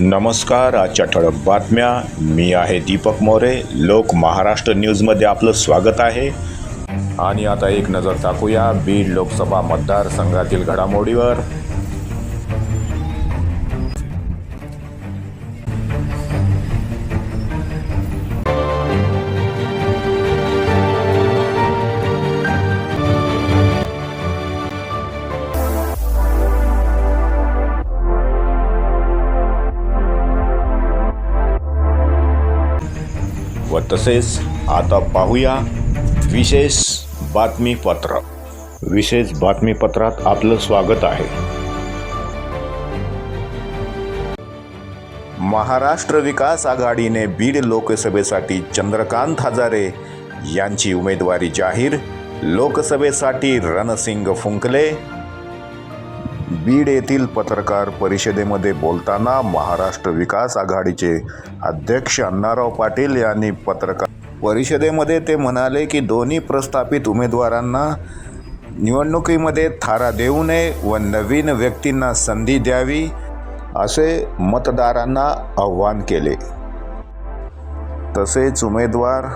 नमस्कार आजच्या ठळक बातम्या. मी आहे दीपक मोरे. लोक महाराष्ट्र न्यूजमध्ये आपलं स्वागत आहे. आणि आता एक नजर टाकूया. बीड लोकसभा मतदारसंघातील घडामोडीवर. व तसेच आता पाहूया विशेष बातमीपत्र. विशेष बातमीपत्रात आपलं स्वागत आहे. महाराष्ट्र विकास आघाडीने बीड लोकसभेसाठी चंद्रकांत हजारे यांची उमेदवारी जाहीर. लोकसभेसाठी रणसिंग फुंकले. बीड येथील पत्रकार परिषदेमध्ये बोलताना महाराष्ट्र विकास आघाडीचे अध्यक्ष अण्णाराव पाटील यांनी पत्रकार परिषदेमध्ये ते म्हणाले की दोन्ही प्रस्थापित उमेदवारांना निवडणुकीमध्ये थारा देऊ नये व नवीन व्यक्तींना संधी द्यावी असे मतदारांना आव्हान केले. तसेच उमेदवार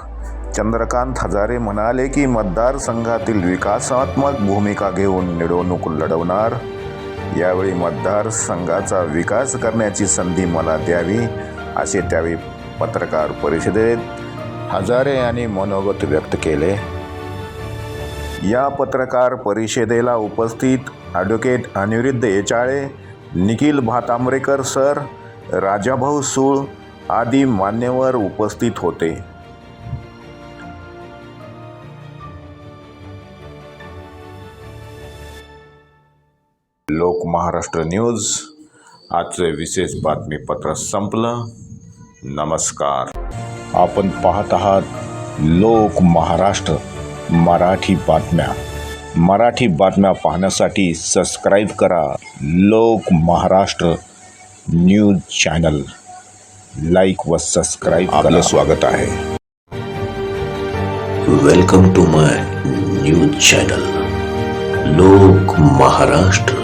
चंद्रकांत हजारे म्हणाले की मतदारसंघातील विकासात्मक भूमिका घेऊन निवडणूक लढवणार यावेळी मतदारसंघाचा विकास करण्याची संधी मला द्यावी असे त्यावेळी पत्रकार परिषदेत हजारे यांनी मनोगत व्यक्त केले. या पत्रकार परिषदेला उपस्थित ॲडव्होकेट अनिरुद्ध येचाळे निखिल भातांबरेकर सर राजाभाऊ सूळ आदी मान्यवर उपस्थित होते. लोक महाराष्ट्र न्यूज. आजचे विशेष बातमीपत्र संपलं. नमस्कार. आपण पाहत आहात लोक महाराष्ट्र मराठी बातम्या. मराठी बातम्या पाहण्यासाठी सबस्क्राईब करा Lok Maharashtra news channel. Like व सबस्क्राईब आपलं स्वागत आहे. Welcome to my news channel Lok Maharashtra.